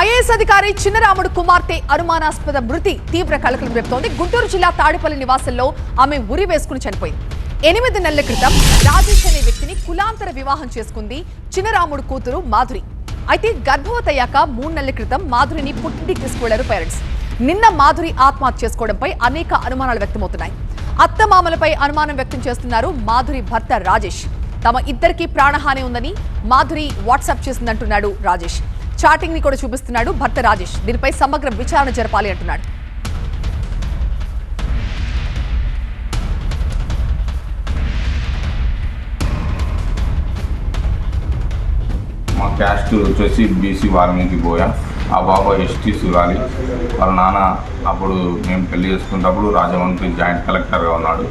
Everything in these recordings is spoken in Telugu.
ఐఏఎస్ అధికారి చిన్నరాముడు కుమార్తె అనుమానాస్పద మృతి తీవ్ర కలకలం రేపుతోంది. గుంటూరు జిల్లా తాడేపల్లి నివాసంలో ఆమె ఉరి వేసుకుని చనిపోయింది. ఎనిమిది నెలల క్రితం రాజేష్ అనే వ్యక్తిని కులాంతర వివాహం చేసుకుంది చిన్నరాముడు కూతురు మాధురి. అయితే గర్భవతయ్యాక మూడు నెలల క్రితం మాధురిని పుట్టింటికి తీసుకువెళ్ళారు పేరెంట్స్. నిన్న మాధురి ఆత్మహత్య చేసుకోవడంపై అనేక అనుమానాలు వ్యక్తమవుతున్నాయి. అత్తమామలపై అనుమానం వ్యక్తం చేస్తున్నారు మాధురి భర్త రాజేష్. తమ ఇద్దరికీ ప్రాణహాని ఉందని మాధురి వాట్సాప్ చేసిందంటున్నాడు రాజేష్. చాటింగ్ని కూడా చూపిస్తున్నాడు భర్త రాజేష్. దీనిపై సమగ్ర విచారణ జరపాలి అంటున్నాడు. మా క్యాస్ట్ వచ్చేసి బీసీ వాల్మీకి పోయా. ఆ బాబా ఎస్టీ సురాలి. వాళ్ళ నాన్న అప్పుడు మేము పెళ్ళి చేసుకున్నప్పుడు రాజమండ్రి జాయింట్ కలెక్టర్గా ఉన్నాడు.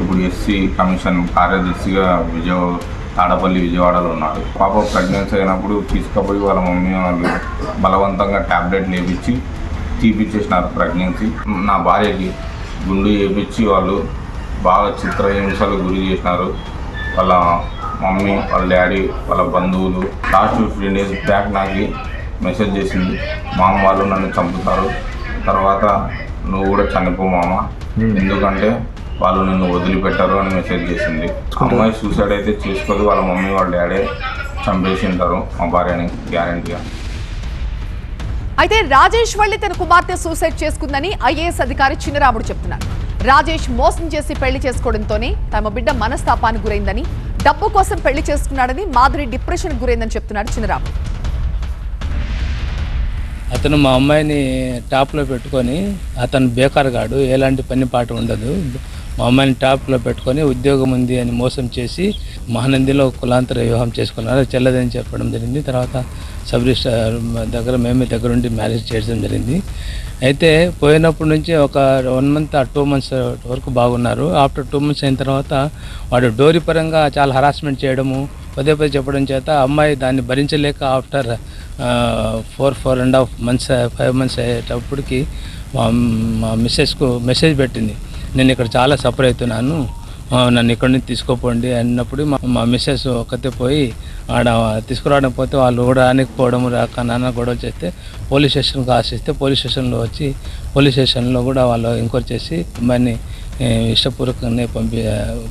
ఇప్పుడు ఎస్సీ కమిషన్ కార్యదర్శిగా విజయ తాడపల్లి విజయవాడలో ఉన్నాడు. పాప ప్రెగ్నెన్సీ అయినప్పుడు తీసుకుపోయి వాళ్ళ మమ్మీ వాళ్ళు బలవంతంగా ట్యాబ్లెట్ లేపించి తీపిచ్చేసినారు ప్రెగ్నెన్సీ నా భార్యకి గుండు చేపించి వాళ్ళు బాగా చిత్రహింసలు గురి చేసినారు. వాళ్ళ మమ్మీ వాళ్ళ డాడీ వాళ్ళ బంధువులు లాస్ట్ ఫిఫ్టీన్ డేస్ బ్యాక్ నాకు మెసేజ్ చేసింది. మామ వాళ్ళు నన్ను చంపుతారు. తర్వాత నువ్వు కూడా చనిపో మామ. ఎందుకంటే వాళ్ళు నిన్ను వదిలిపెట్టారు అని మెసేజ్ చేసింది. అమ్మాయి సూసైడ్ అయితే చేసుకోదు వాళ్ళ మమ్మీ వాళ్ళ డాడీ చంపేసి ఉంటారు మా భార్యని గ్యారంటీగా అయితే రాజేష్ వల్లి తన కుమార్తె సూసైడ్ చేసుకుందని ఐఏఎస్ అధికారి చిన్నరాముడు చెప్తున్నారు. రాజేష్ మోసం చేసి పెళ్ళి చేసుకోవడంతోనే తమ బిడ్డ మనస్తాపానికి గురైందని డబ్బు కోసం పెళ్ళి చేసుకున్నాడని మాధురి డిప్రెషన్ గురైందని చెప్తున్నాడు చిన్నరాముడు. అతను మా అమ్మాయిని టాప్లో పెట్టుకొని అతను బేకార్ గాడు ఎలాంటి పని పాట ఉండదు. మా అమ్మాయిని టాప్లో పెట్టుకొని ఉద్యోగం ఉంది అని మోసం చేసి మహానందిలో కులాంతర వివాహం చేసుకున్నారు. చెల్లదని చెప్పడం జరిగింది. తర్వాత సబ్ రిజిస్టర్ దగ్గర మేమే దగ్గరుండి మ్యారేజ్ చేయడం జరిగింది. అయితే పోయినప్పటి నుంచి ఒక వన్ మంత్ టూ మంత్స్ వరకు బాగున్నారు. ఆఫ్టర్ టూ మంత్స్ అయిన తర్వాత వాడు డోరీ పరంగా చాలా హరాస్మెంట్ చేయడము పదే పదే చెప్పడం చేత అమ్మాయి దాన్ని భరించలేక after four four and half months five months అయ్యేటప్పటికి మా మిస్సెస్కు మెసేజ్ పెట్టింది. నేను ఇక్కడ చాలా సఫర్ అవుతున్నాను. నన్ను ఇక్కడి నుంచి తీసుకోపోండి అన్నప్పుడు మా మా మిస్సెస్ ఒక్కతే పోయి ఆడ తీసుకురావడం పోతే వాళ్ళు కూడా రానికపోవడం రాక నాన్న గొడవ చేస్తే పోలీస్ స్టేషన్కి ఆశిస్తే పోలీస్ స్టేషన్లో వచ్చి పోలీస్ స్టేషన్లో కూడా వాళ్ళు ఎంక్వైరీ చేసి అమ్మాయిని ఇష్టపూర్వకంగా ఇష్టపూర్వకంగానే పంపి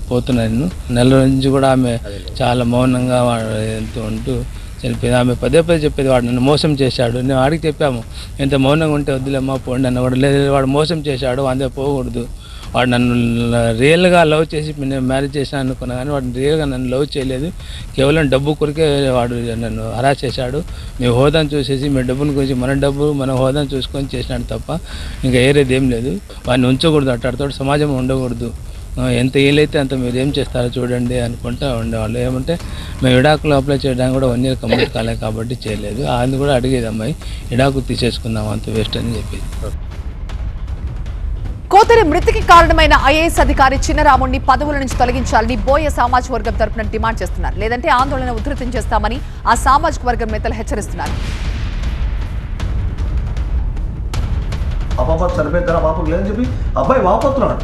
పోతున్నాను నెల నుంచి కూడా ఆమె చాలా మౌనంగా వాడు ఉంటూ చనిపోయింది. ఆమె పదే పదే చెప్పేది వాడు నన్ను మోసం చేశాడు. నేను వాడికి చెప్పాము ఎంత మౌనంగా ఉంటే వద్దులేమ్మా పోండి అన్న వాడు లేదు వాడు మోసం చేశాడు అందే పోకూడదు. వాడు నన్ను రియల్గా లవ్ చేసి నేను మ్యారేజ్ చేశాను అనుకున్నా కానీ వాడు రియల్గా నన్ను లవ్ చేయలేదు. కేవలం డబ్బు కొరికే వాడు నన్ను హరా చేశాడు. మీ హోదాను చూసేసి మీ డబ్బుని గురించి మన డబ్బు మన హోదాను చూసుకొని చేసినాడు తప్ప ఇంకా ఏరేది ఏం లేదు. వాడిని ఉంచకూడదు అట్టాడితో సమాజం ఉండకూడదు. ఎంత వీలైతే అంత మీరు ఏం చేస్తారో చూడండి అనుకుంటా ఉండేవాళ్ళు. ఏమంటే మేము విడాకులు అప్లై చేయడానికి కూడా వన్ ఇయర్ కంప్లీట్ కాలేదు కాబట్టి చేయలేదు. అది కూడా అడిగేది అమ్మాయి విడాకు తీసేసుకుందాం అంత వేస్ట్ అని చెప్పేది. కోతరి మృతికి కారణమైన ఐఏఎస్ అధికారి చిన్నరాముడిని పదవుల నుంచి తొలగించాలని బోయ సామాజిక వర్గం తరపున డిమాండ్ చేస్తున్నారు. లేదంటే ఆందోళన ఉధృతం చేస్తామని ఆ సామాజిక వర్గం నేతలు హెచ్చరిస్తున్నారు. ఆ చనిపోయిన పాపకు లేదని చెప్పి అబ్బాయి వాపోతున్నాడు.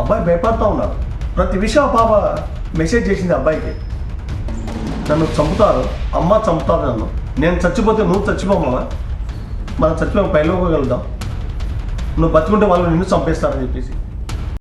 అబ్బాయి భయపడతా ఉన్నాడు. ప్రతి విషయం పాప మెసేజ్ చేసింది అబ్బాయికి. నన్ను చంపుతారు అమ్మ చంపుతారు నన్ను. నేను చచ్చిపోతే నువ్వు చచ్చిపోమా మనం చచ్చిపోయి పైలోకి వెళ్దాం. నువ్వు బతుకుంటే వాళ్ళు నిన్ను చంపేస్తారని చెప్పేసి.